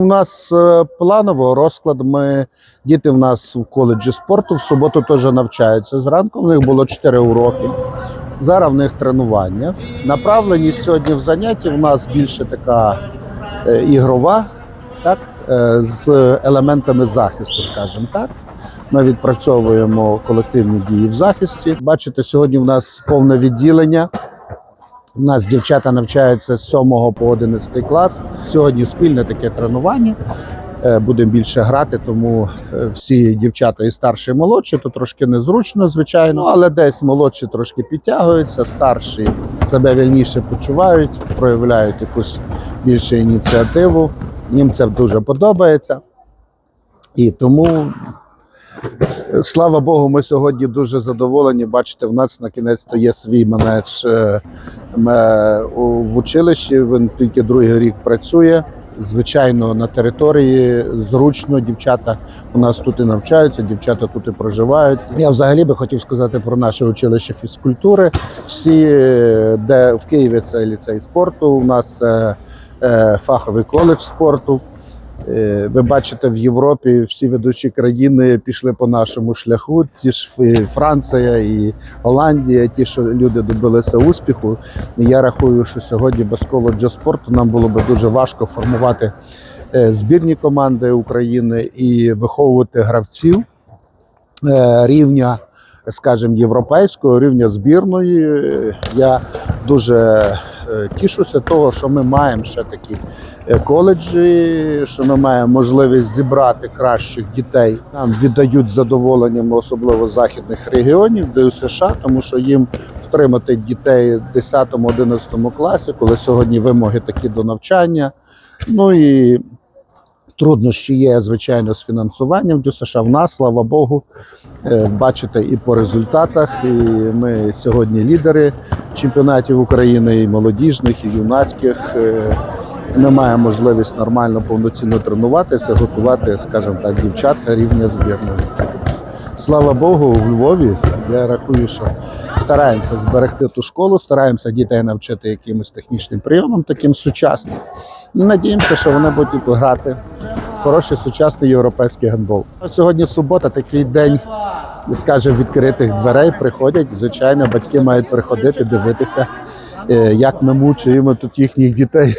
У нас е, планово розклад. Ми діти в нас в коледжі спорту в суботу теж навчаються. Зранку в них було 4 уроки. Зараз в них тренування. Направленість сьогодні в занятті в нас більше така е, ігрова, так, е, з елементами захисту, скажімо так. Ми відпрацьовуємо колективні дії в захисті. Бачите, сьогодні в нас повне відділення. У нас дівчата навчаються з 7 по 11 клас. Сьогодні спільне таке тренування. Е, Будемо більше грати, тому е, всі дівчата і старші, і молодші, то трошки незручно, звичайно, але десь молодші трошки підтягуються, старші себе вільніше почувають, проявляють якусь більшу ініціативу. Їм це дуже подобається. І тому Слава Богу, ми сьогодні дуже задоволені. Бачите, в нас на кінець то є свій манеж е, ме- у- в училищі. Він тільки другий рік працює. Звичайно, на території зручно. Дівчата у нас тут і навчаються, дівчата тут і проживають. Я взагалі би хотів сказати про наше училище фізкультури. Всі, е, де в Києві це ліцей спорту, у нас е, е, фаховий коледж спорту. Е, Ви бачите, в Європі всі ведучі країни пішли по нашому шляху. Ті ж Франція і Голландія, ті, що люди добилися успіху. Я рахую, що сьогодні без коледжу спорту нам було би дуже важко формувати е, збірні команди України і виховувати гравців е, рівня, скажімо, європейського рівня збірної. Я дуже тішуся того, що ми маємо ще такі е, коледжі, що ми маємо можливість зібрати кращих дітей. Нам віддають задоволенням, особливо західних регіонів, де у США, тому що їм втримати дітей в 10-11 класі, коли сьогодні вимоги такі до навчання. Ну і труднощі є, звичайно, з фінансуванням до США. В нас, слава Богу, е, бачите і по результатах. І ми сьогодні лідери чемпіонатів України, і молодіжних, і юнацьких. Ми маємо можливість нормально повноцінно тренуватися, готувати, скажімо так, дівчат рівня збірної. Слава Богу, в Львові я рахую, що стараємося зберегти ту школу, стараємося дітей навчити якимось технічним прийомам, таким сучасним. Надіємося, що вони будуть грати хороший сучасний європейський гандбол. Сьогодні субота, такий день, скажімо, відкритих дверей. Приходять. Звичайно, батьки мають приходити, дивитися, е, як ми мучуємо тут їхніх дітей,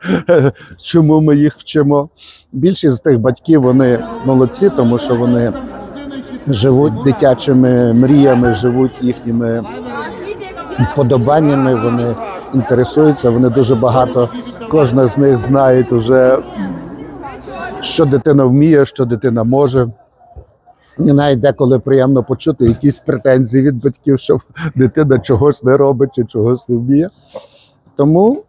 чому ми їх вчимо. Більшість з тих батьків вони молодці, тому що вони живуть дитячими мріями, живуть їхніми вподобаннями, вони інтересуються, вони дуже багато, кожна з них знає вже, що дитина вміє, що дитина може. І навіть деколи приємно почути якісь претензії від батьків, що дитина чогось не робить чи чогось не вміє. Тому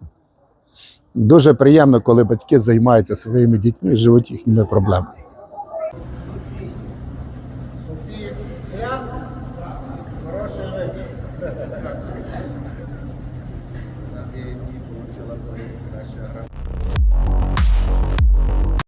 дуже приємно, коли батьки займаються своїми дітьми і живуть їхніми проблемами.